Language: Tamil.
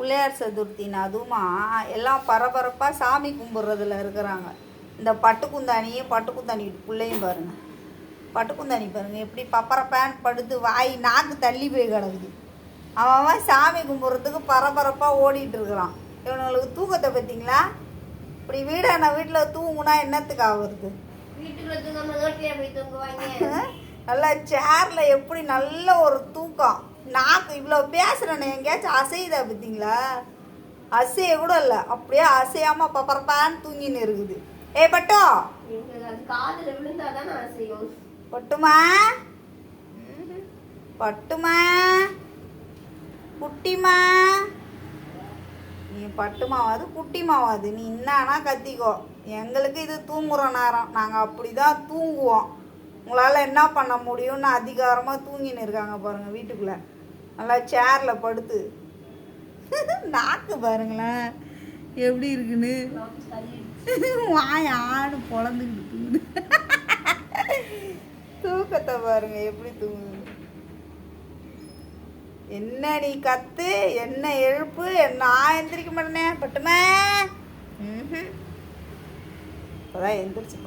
பிள்ளையார் சதுர்த்தின்னு அதுவுமா எல்லாம் பரபரப்பாக சாமி கும்பிட்றதுல இருக்கிறாங்க. இந்த பட்டுக்குந்தானியும் பட்டுக்குந்தானி பிள்ளையும் பாருங்க. பட்டுக்குந்தானி பாருங்க எப்படி பப்பரப்பேன் படுத்து வாய் நாக்கு தள்ளி போய் கிடக்குது. அவன் சாமி கும்பிட்றதுக்கு பரபரப்பாக ஓடிட்டு இருக்கிறான். இவனுங்களுக்கு தூக்கத்தை பார்த்தீங்களா? இப்படி வீடான வீட்டில் தூங்குனா என்னத்துக்கு ஆகுறது? நல்லா சேரில் எப்படி நல்ல ஒரு தூக்கம். நாக்கு இவ்வளோ பேசுகிறேன்னு எங்கேயாச்சும் அசையுதா பார்த்தீங்களா? அசைய கூட இல்லை. அப்படியே அசையாமல் பப்பரப்பான்னு தூங்கின்னு இருக்குது. ஏய் பட்டோ. நான் பட்டுமா. பட்டுமா? குட்டிமா? நீ பட்டுமாவாது குட்டிமாவாது. நீ என்னன்னா கத்திக்கோ. எங்களுக்கு இது தூங்குற நேரம். நாங்கள் அப்படி தான் தூங்குவோம். உங்களால் என்ன பண்ண முடியும்னு அதிகாரமாக தூங்கின்னு இருக்காங்க பாருங்கள் வீட்டுக்குள்ளே. நல்லா சேரில் படுத்து. நாக்கு பாருங்களேன். எப்படி இருக்குன்னு? வாய் ஆடு பொழந்துக்கிட்டு தூங்குது. தூக்கத்தை பாருங்க எப்படி தூங்குது. என்ன நீ கத்து என்ன எழுப்பு நான் எந்திரிக்க மாட்டேனே பட்டுமே. ம் இப்போதான் எந்திரிச்சு